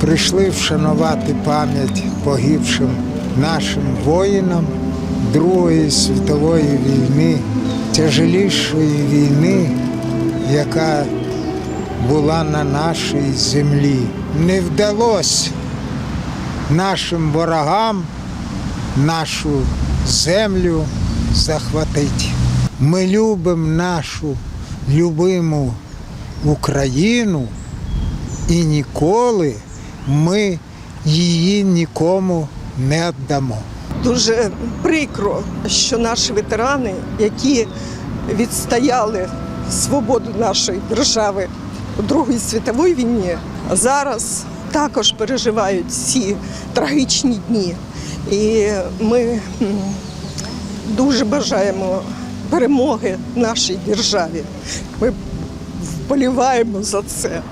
прийшли вшанувати пам'ять погибшим нашим воїнам Другої світової війни, тяжелішої війни, яка була на нашій землі. Не вдалося нашим ворогам нашу землю захватити. Ми любимо нашу любиму Україну і ніколи ми її нікому не віддамо. Дуже прикро, що наші ветерани, які відстояли свободу нашої держави у Другій світовій війні, зараз також переживають ці трагічні дні. І ми дуже бажаємо перемоги нашій державі. Ми вболіваємо за це.